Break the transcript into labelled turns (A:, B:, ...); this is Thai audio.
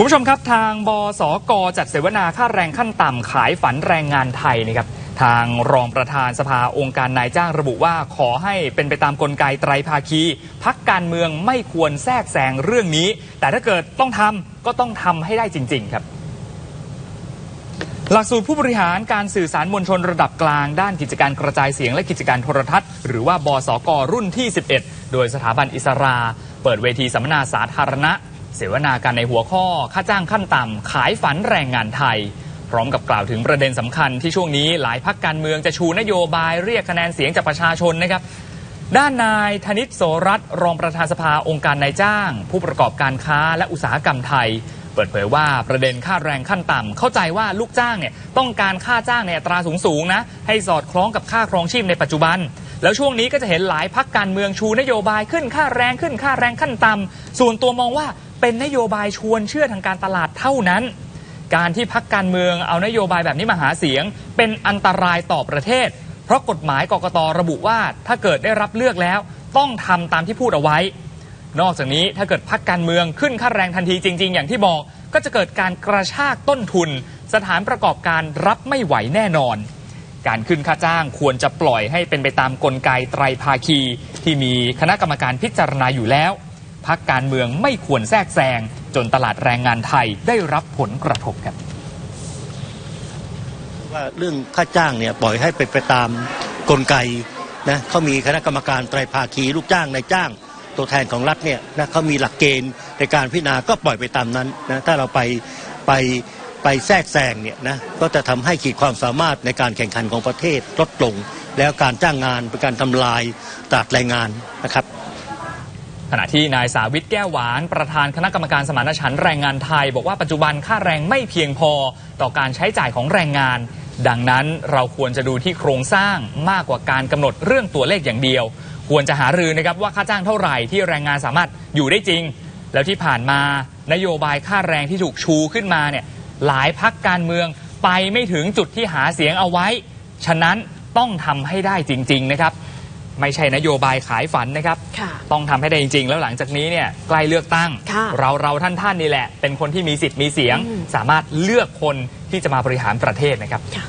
A: คุณผู้ชมครับทางบสกจัดเสวนาค่าแรงขั้นต่ำขายฝันแรงงานไทยนะครับทางรองประธานสภาองค์การนายจ้างระบุว่าขอให้เป็นไปตามกลไกไตรภาคี พักการเมืองไม่ควรแทรกแซงเรื่องนี้ แต่ถ้าเกิดต้องทำก็ต้องทำให้ได้จริง ๆ ครับหลักสูตรผู้บริหารการสื่อสารมวลชนระดับกลาง ด้านกิจการกระจายเสียงและกิจการโทรทัศน์ หรือว่าบสกรุ่นที่ 11 โดยสถาบันอิสรา เปิดเวทีสัมมนาสาธารณะ เสวนากันในหัวข้อค่าจ้างขั้นต่ำขายฝันแรงงานไทย พร้อมกับกล่าวถึงประเด็นสำคัญที่ช่วงนี้หลายพักการเมืองจะชูนโยบายเรียกคะแนนเสียงจากประชาชนนะครับ ด้านนายธนิตโสรัตรองประธานสภาองค์การนายจ้าง ผู้ประกอบการค้าและอุตสาหกรรมไทย เปิดเผยว่าประเด็นค่าแรงขั้นต่ำเข้าใจว่าลูกจ้างเนี่ยต้องการค่าจ้างในอัตราสูงๆนะให้สอดคล้องกับค่าครองชีพในปัจจุบันแล้วช่วงนี้ก็จะเห็นหลายพักการเมืองชูนโยบายขึ้นค่าแรงขึ้นค่าแรงขั้นต่ำส่วนตัวมองว่า เป็นนโยบายชวนเชื่อทางการตลาดเท่านั้น การที่พักการเมืองเอานโยบายแบบนี้มาหาเสียง เป็นอันตรายต่อประเทศ เพราะกฎหมายกกตระบุว่าถ้าเกิดได้รับเลือกแล้ว ต้องทำตามที่พูดเอาไว้ นอกจากนี้ถ้าเกิดพักการเมืองขึ้นค่าแรงทันทีจริง ๆ อย่างที่บอกก็จะเกิดการกระชากต้นทุน สถานประกอบการรับไม่ไหวแน่นอน การขึ้นค่าจ้างควรจะปล่อยให้เป็นไปตามกลไกไตรภาคี ที่มีคณะกรรมการพิจารณาอยู่แล้ว พักการเมืองไม่ควรแทรกแซงจนตลาดแรงงานไทยได้รับผลกระทบครับ
B: ว่าเรื่องค่าจ้างเนี่ยปล่อยให้เป็นไปตามกลไกนะเขามีคณะกรรมการไตรภาคีลูกจ้างนายจ้าง ตัวแทนของรัฐเนี่ยนะเขามีหลักเกณฑ์ในการพิจารณาก็ปล่อยไปตามนั้นนะถ้าเราไปไปไปแทรกแซงเนี่ยนะก็จะทำให้ขีดความสามารถในการแข่งขันของประเทศลดลง แล้วการจ้างงานเป็นการทำลายตลาดแรงงานนะครับ
A: ขณะที่นายสาวิตแก้วหวานประธานคณะกรรมการสมานฉันท์แรงงานไทย บอกว่าปัจจุบันค่าแรงไม่เพียงพอต่อการใช้จ่ายของแรงงาน ดังนั้นเราควรจะดูที่โครงสร้างมากกว่าการกำหนดเรื่องตัวเลขอย่างเดียว ควรจะหารือนะครับว่าค่าจ้างเท่าไหร่ที่แรงงานสามารถอยู่ได้จริง แล้วที่ผ่านมานโยบายค่าแรงที่ถูกชูขึ้นมาเนี่ยหลายพักการเมืองไปไม่ถึงจุดที่หาเสียงเอาไว้ ฉะนั้นต้องทำให้ได้จริง ๆ นะครับ ไม่ใช่นโยบายขายฝันนะครับ
C: ค่ะ
A: ต้องทำให้ได้จริง ๆ แล้วหลังจากนี้เนี่ยใกล้เลือกตั้ง
C: ค่ะ
A: เราเราท่านท่านๆนี่แหละ เป็นคนที่มีสิทธิ์มีเสียง
C: อืม
A: สามารถเลือกคนที่จะมาบริหารประเทศนะครับ
C: ค่ะ